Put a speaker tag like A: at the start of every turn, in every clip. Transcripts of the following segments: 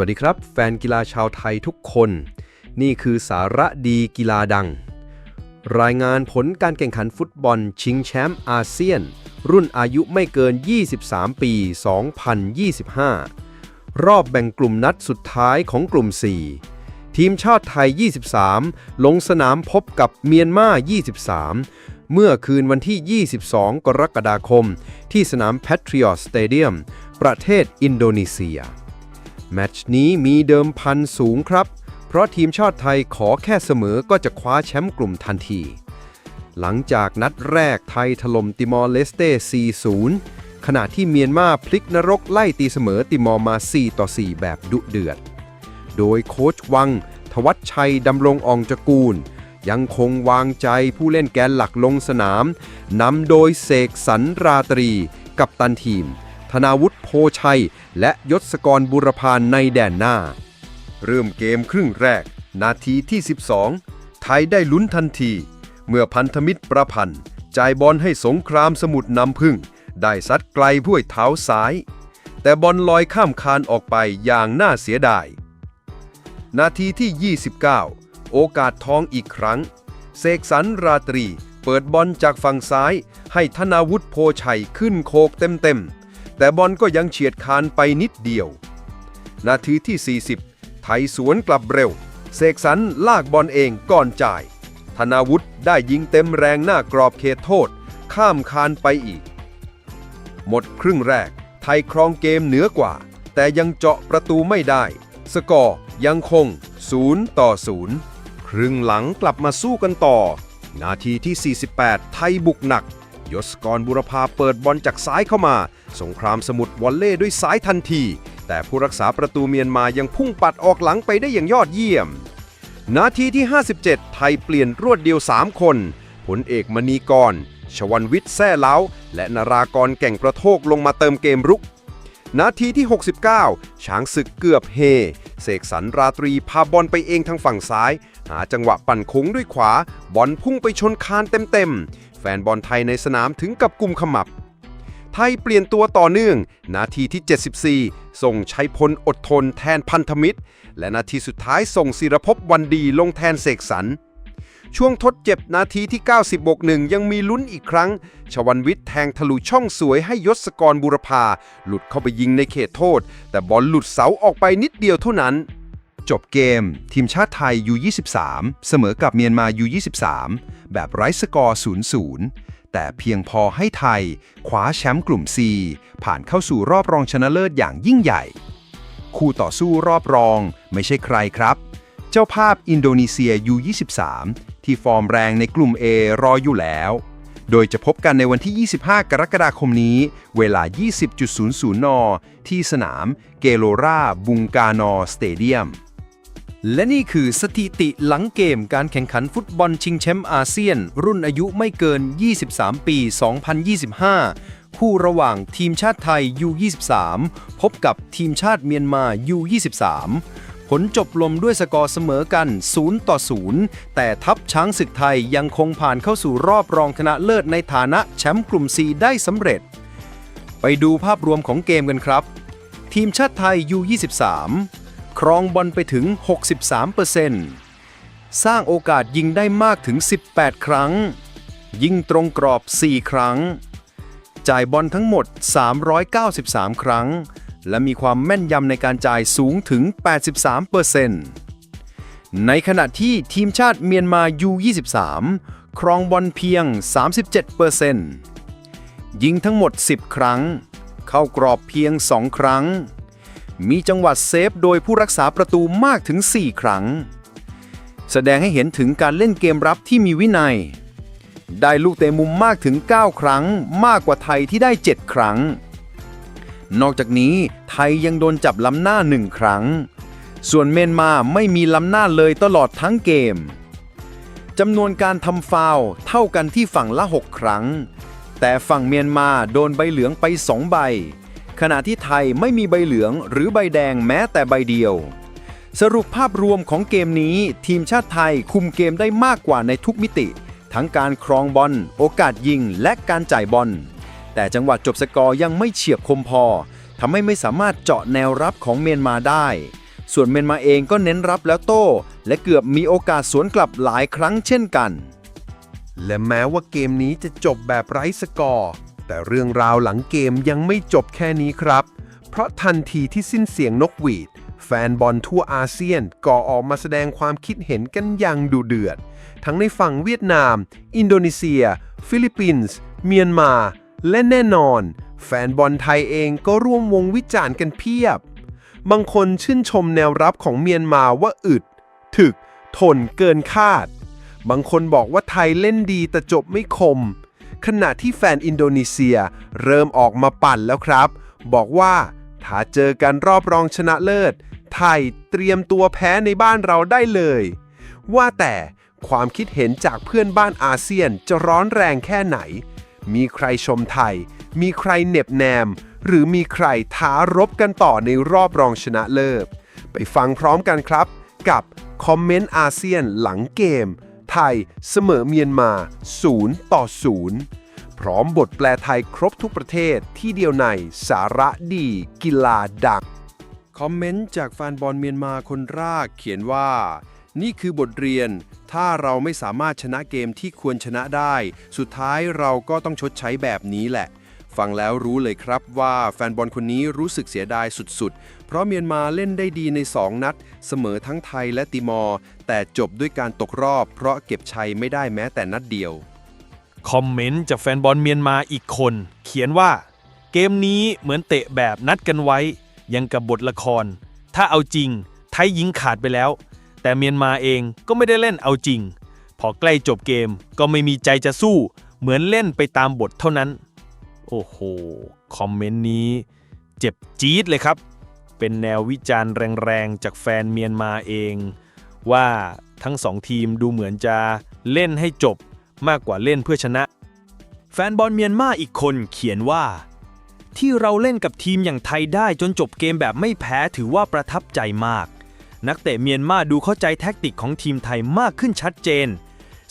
A: วัสดีครับ แฟนกีฬาชาวไทยทุกคน นี่คือสาระดีกีฬาดัง รายงานผลการแข่งขันฟุตบอลชิงแชมป์อาเซียน รุ่นอายุไม่เกิน 23 ปี 2025 รอบแบ่งกลุ่มนัดสุดท้ายของกลุ่ม 4 ทีมชาติไทย 23 ลงสนามพบกับเมียนมา 23เมื่อคืนวันที่ 22 กรกฎาคม ที่สนาม Patriot Stadium ประเทศอินโดนีเซีย แมตช์นี้มีเดิมพันสูงครับ เพราะทีมชาติไทยขอแค่เสมอก็จะคว้าแชมป์กลุ่มทันที หลังจากนัดแรกไทยถล่มติมอร์เลสเต้ 4-0 ขณะที่เมียนมาพลิกนรกไล่ตีเสมอติมอร์มา 4-4 แบบดุเดือด โดยโค้ชวัง ทวัชชัยดำรงอองจกูล ยังคงวางใจผู้เล่นแกนหลักลงสนามนำโดยเสกสรรราตรีกับตันทีม ธนาวุฒิโพชัย และยศกรบุรพานในแดนหน้า เริ่มเกมครึ่งแรก นาทีที่ 12 ไทยได้ลุ้นทันที เมื่อพันธมิตรประพันธ์จ่ายบอลให้สงครามสมุทรนำพึ่ง ได้ซัดไกลพ้วยเท้าซ้าย แต่บอลลอยข้ามคานออกไปอย่างน่าเสียดาย นาทีที่ 29 โอกาสทองอีกครั้ง เสกสรรราตรีเปิดบอลจากฝั่งซ้าย ให้ธนาวุฒิโพชัยขึ้นโคกเต็มๆ แต่บอลก็ยังเฉียดคานไปนิดเดียว นาทีที่ 40 ไทยสวนกลับเร็ว เสกสรรลากบอลเองก่อนจ่าย ธนาวุฒิได้ยิงเต็มแรงหน้ากรอบเขตโทษ ข้ามคานไปอีก หมดครึ่งแรก ไทยครองเกมเหนือกว่า แต่ยังเจาะประตูไม่ได้ สกอร์ยังคง 0 ต่อ 0 ครึ่งหลังกลับมาสู้กันต่อ นาทีที่ 48 ไทยบุกหนัก ยศกรบุรพาเปิดบอลจากซ้ายเข้ามา สงครามสมุทรวอลเล่ด้วยซ้ายทันที แต่ผู้รักษาประตูเมียนมายังพุ่งปัดออกหลังไปได้อย่างยอดเยี่ยม นาทีที่ 57 ไทยเปลี่ยนรวดเดียว 3 คนผลเอกมณีกร ชวันวิทย์แซ่เล้า และนารากรแก่งกระโทกลงมาเติมเกมรุก นาทีที่ 69 ช้างศึกเกือบเฮ เสกสรรราตรีพาบอลไปเองทางฝั่งซ้าย หาจังหวะปั่นโค้งด้วยขวา บอลพุ่งไปชนคานเต็มๆ แฟนบอลไทยในสนามถึงกับกุมขมับ ไทยเปลี่ยนตัวต่อเนื่อง นาทีที่ 74 ส่งชัยพลอดทนแทนพันธมิตร และนาทีสุดท้ายส่งศิรภพวันดีลงแทนเสกสรรช่วงทดเจ็บนาทีที่ 90บวกหนึ่งยังมีลุ้นอีกครั้ง ชวันวิทย์แทงทะลุช่องสวยให้ยศกรบุรพา หลุดเข้าไปยิงในเขตโทษ แต่บอลหลุดเสาออกไปนิดเดียวเท่านั้น จบเกม ทีมชาติไทย U23 เสมอกับเมียนมา U23 แบบไร้สกอร์ 0-0 แต่เพียงพอให้ไทยคว้าแชมป์กลุ่ม C ผ่านเข้าสู่รอบรองชนะเลิศอย่างยิ่งใหญ่ คู่ต่อสู้รอบรองไม่ใช่ใครครับ เจ้าภาพอินโดนีเซีย U23 ที่ฟอร์มแรงในกลุ่ม A รออยู่แล้ว โดยจะพบกันในวันที่ 25 กรกฎาคมนี้ เวลา 20.00 น ที่สนามเกโลราบุงกานอสเตเดียม และนี่คือสถิติหลังเกมการแข่งขันฟุตบอลชิงแชมป์อาเซียน รุ่นอายุไม่เกิน 23 ปี 2025 คู่ระหว่างทีมชาติไทย U23 พบกับทีมชาติเมียนมา U23 ผลจบลงด้วยสกอร์เสมอกัน 0 ต่อ 0 แต่ทัพช้างศึกไทยยังคงผ่านเข้าสู่รอบรองชนะเลิศในฐานะแชมป์กลุ่ม C ได้สำเร็จ ไปดูภาพรวมของเกมกันครับ ทีมชาติไทย U23 ครองบอลไปถึง 63%สร้างโอกาสยิงได้มากถึง 18 ครั้ง ยิงตรงกรอบ 4 ครั้ง จ่ายบอลทั้งหมด 393 ครั้ง และมีความแม่นยำในการจ่ายสูงถึง 83%ในขณะที่ทีมชาติเมียนมา U23 ครองบอลเพียง 37%ยิงทั้งหมด 10 ครั้ง เข้ากรอบเพียง 2 ครั้ง มีจังหวัดเซฟโดยผู้รักษาประตูมากถึง 4 ครั้ง แสดงให้เห็นถึงการเล่นเกมรับที่มีวินัย ได้ลูกเตะมุมมากถึง 9 ครั้ง มากกว่าไทยที่ได้ 7 ครั้ง นอกจากนี้ไทยยังโดนจับล้ำหน้าหนึ่งครั้ง ส่วนเมียนมาไม่มีล้ำหน้าเลยตลอดทั้งเกมจำนวนการทำฟาวเท่ากันที่ฝั่งละ 6 ครั้ง แต่ฝั่งเมียนมาโดนใบเหลืองไป 2 ใบ ขณะที่ไทยไม่มีใบเหลืองหรือใบแดงแม้แต่ใบเดียว สรุปภาพรวมของเกมนี้ ทีมชาติไทยคุมเกมได้มากกว่าในทุกมิติ ทั้งการครองบอล โอกาสยิงและการจ่ายบอล แต่จังหวะจบสกอร์ยังไม่เฉียบคมพอทำให้ไม่สามารถเจาะแนวรับของเมียนมาได้ ส่วนเมียนมาเองก็เน้นรับแล้วโต้ และเกือบมีโอกาสสวนกลับหลายครั้งเช่นกัน และแม้ว่าเกมนี้จะจบแบบไร้สกอร์ แต่เรื่องราวหลังเกมยังไม่จบแค่นี้ครับ เพราะทันทีที่สิ้นเสียงนกหวีด แฟนบอลทั่วอาเซียนก่อออกมาแสดงความคิดเห็นกันอย่างดุเดือด ทั้งในฝั่งเวียดนาม อินโดนีเซีย ฟิลิปปินส์ เมียนมา และแน่นอน แฟนบอลไทยเองก็ร่วมวงวิจารณ์กันเพียบ บางคนชื่นชมแนวรับของเมียนมาว่าอึด ถึก ทนเกินคาด บางคนบอกว่าไทยเล่นดีแต่จบไม่คม ขณะที่แฟนอินโดนีเซียเริ่มออกมาปั่นแล้วครับ บอกว่าถ้าเจอกันรอบรองชนะเลิศ ไทยเตรียมตัวแพ้ในบ้านเราได้เลย ว่าแต่ความคิดเห็นจากเพื่อนบ้านอาเซียนจะร้อนแรงแค่ไหน มีใครชมไทย มีใครเหน็บแนม หรือมีใครท้ารบกันต่อในรอบรองชนะเลิศ ไปฟังพร้อมกันครับ กับคอมเมนต์อาเซียนหลังเกม ไทย เสมอเมียนมา 0 ต่อ 0 พร้อมบทแปลไทยครบทุกประเทศที่เดียวในสาระดี กีฬาดัง คอมเมนต์จากแฟนบอลเมียนมาคนแรกเขียนว่า นี่คือบทเรียน ถ้าเราไม่สามารถชนะเกมที่ควรชนะได้ สุดท้ายเราก็ต้องชดใช้แบบนี้แหละ ฟังแล้วรู้เลยครับว่าแฟนบอลคนนี้รู้สึกเสียดายสุดๆ เพราะเมียนมาเล่นได้ดีใน 2 นัด เสมอทั้งไทยและติมอร์ แต่จบด้วยการตกรอบ เพราะเก็บชัยไม่ได้แม้แต่นัดเดียว
B: คอมเมนต์จากแฟนบอลเมียนมาอีกคน เขียนว่า เกมนี้เหมือนเตะแบบนัดกันไว้ ยังกับบทละคร ถ้าเอาจริง ไทยยิงขาดไปแล้ว แต่เมียนมาเองก็ไม่ได้เล่นเอาจริง พอใกล้จบเกมก็ไม่มีใจจะสู้ เหมือนเล่นไปตามบทเท่านั้น โอ้โห คอมเมนต์นี้เจ็บจี๊ดเลยครับ เป็นแนววิจารณ์แรงๆ จากแฟนเมียนมาเอง ว่าทั้งสองทีมดูเหมือนจะเล่นให้จบมากกว่าเล่นเพื่อชนะ แฟนบอลเมียนมาอีกคนเขียนว่า ที่เราเล่นกับทีมอย่างไทยได้จนจบเกมแบบไม่แพ้ถือว่าประทับใจมาก นักเตะเมียนมาดูเข้าใจแท็กติกของทีมไทยมากขึ้นชัดเจน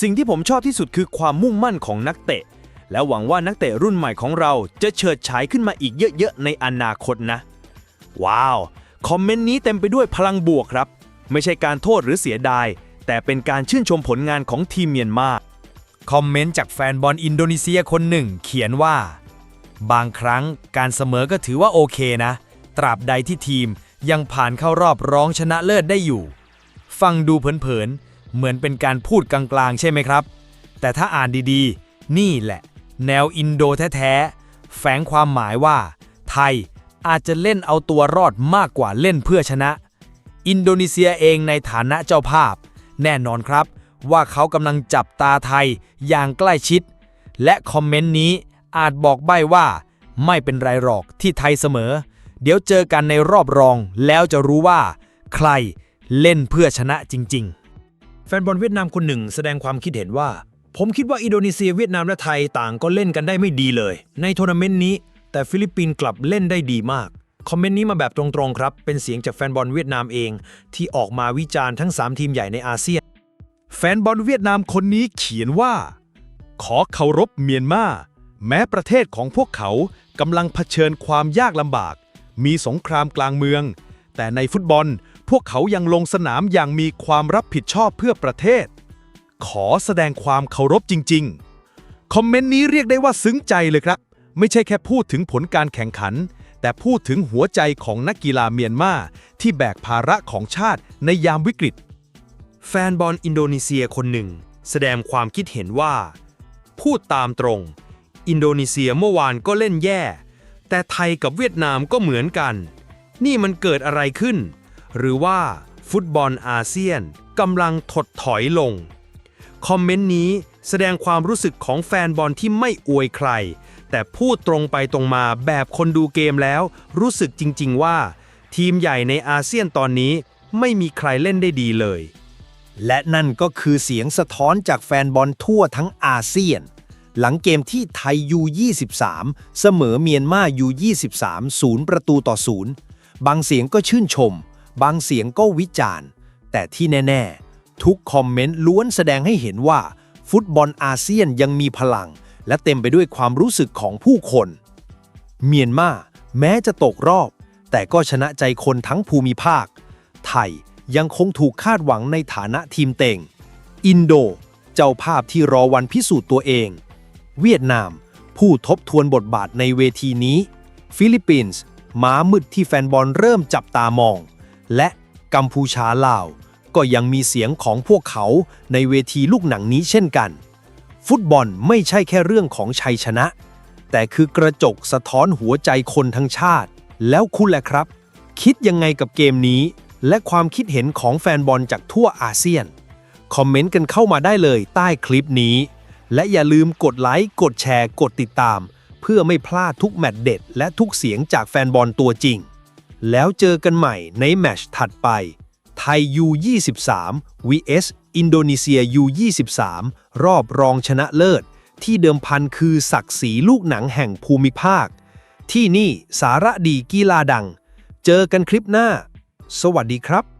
B: สิ่งที่ผมชอบที่สุดคือความมุ่งมั่นของนักเตะ และหวังว่านักเตะรุ่นใหม่ของเราจะเฉิดฉายขึ้นมาอีกเยอะๆ ในอนาคตนะ ว้าว คอมเมนต์นี้เต็มไปด้วยพลังบวกครับ ไม่ใช่การโทษหรือเสียดาย แต่เป็นการชื่นชมผลงานของทีมเมียนมาคอมเมนต์จากแฟนบอลอินโดนีเซียคนหนึ่ง เขียนว่า บางครั้งการเสมอก็ถือว่าโอเคนะ ตราบใดที่ทีมยังผ่านเข้ารอบรองชนะเลิศได้อยู่ ฟังดูเผินๆเหมือนเป็นการพูดกลางๆ ใช่ไหมครับ แต่ถ้าอ่านดีๆ นี่แหละ แนวอินโดแท้ๆ แฝงความหมายว่า ไทยอาจจะเล่นเอาตัวรอดมากกว่าเล่นเพื่อชนะ อินโดนีเซียเองในฐานะเจ้าภาพ แน่นอนครับ ว่าเขากำลังจับตาไทยอย่างใกล้ชิด และคอมเมนต์นี้อาจบอกใบ้ว่า ไม่เป็นไรหรอกที่ไทยเสมอ เดี๋ยวเจอกันในรอบรองแล้วจะรู้ว่า ใครเล่นเพื่อชนะจริง ๆ
C: แฟนบอลเวียดนามคนหนึ่งแสดงความคิดเห็นว่า ผมคิดว่าอินโดนีเซียเวียดนามและไทยต่างก็เล่นกันได้ไม่ดีเลย ในทัวร์นาเมนต์นี้ แต่ฟิลิปปินส์กลับเล่นได้ดีมาก คอมเมนต์นี้มาแบบตรงๆครับ เป็นเสียงจากแฟนบอลเวียดนามเอง ที่ออกมาวิจารณ์ทั้ง 3 ทีมใหญ่ในอาเซียน
B: แฟนบอลเวียดนามคนนี้เขียนว่า ขอเคารพเมียนมาแม้ประเทศของพวกเขากำลังเผชิญความยากลำบาก มีสงครามกลางเมือง แต่ในฟุตบอลพวกเขายังลงสนามอย่างมีความรับผิดชอบเพื่อประเทศ ขอแสดงความเคารพจริง ๆ คอมเมนต์นี้เรียกได้ว่าซึ้งใจเลยครับ ไม่ใช่แค่พูดถึงผลการแข่งขัน แต่พูดถึงหัวใจของนักกีฬาเมียนมาที่แบกภาระของชาติในยามวิกฤต
C: แฟนบอลอินโดนีเซียคนหนึ่ง แสดงความคิดเห็นว่า พูดตามตรง อินโดนีเซียเมื่อวานก็เล่นแย่ แต่ไทยกับเวียดนามก็เหมือนกัน นี่มันเกิดอะไรขึ้น หรือว่าฟุตบอลอาเซียนกำลังถดถอยลง คอมเมนต์นี้แสดงความรู้สึกของแฟนบอลที่ไม่อวยใคร แต่พูดตรงไปตรงมาแบบคนดูเกมแล้ว รู้สึกจริง ๆ ว่า ทีมใหญ่ในอาเซียนตอนนี้ไม่มีใครเล่นได้ดีเลย
D: และนั่นก็คือเสียงสะท้อนจากแฟนบอลทั่วทั้งอาเซียน หลังเกมที่ไทยยู23เสมอเมียนมายู23 0ประตูต่อ0บางเสียงก็ชื่นชม บางเสียงก็วิจารณ์ แต่ที่แน่ ๆ ทุกคอมเมนต์ล้วนแสดงให้เห็นว่า ฟุตบอลอาเซียนยังมีพลัง และเต็มไปด้วยความรู้สึกของผู้คน เมียนมาแม้จะตกรอบ แต่ก็ชนะใจคนทั้งภูมิภาค
B: ไทยยังคงถูกคาดหวังในฐานะทีมเต็ง อินโด เจ้าภาพที่รอวันพิสูจน์ตัวเอง เวียดนาม ผู้ทบทวนบทบาทในเวทีนี้ ฟิลิปปินส์ม้ามืดที่แฟนบอลเริ่มจับตามอง และกัมพูชาลาว ก็ยังมีเสียงของพวกเขาในเวทีลูกหนังนี้เช่นกัน ฟุตบอลไม่ใช่แค่เรื่องของชัยชนะ แต่คือกระจกสะท้อนหัวใจคนทั้งชาติ แล้วคุณแหละครับ คิดยังไงกับเกมนี้ และความคิดเห็นของแฟนบอลจากทั่วอาเซียน คอมเมนต์กันเข้ามาได้เลยใต้คลิปนี้ และอย่าลืมกดไลค์กดแชร์ กดติดตาม เพื่อไม่พลาดทุกแมตช์เด็ด และทุกเสียงจากแฟนบอลตัวจริงแล้วเจอกันใหม่ในแมตช์ถัดไป ไทย U23 vs อินโดนีเซีย U23 รอบรองชนะเลิศ ที่เดิมพันคือศักดิ์ศรีลูกหนังแห่งภูมิภาค ที่นี่สาระดีกีฬาดัง เจอกันคลิปหน้า สวัสดีครับ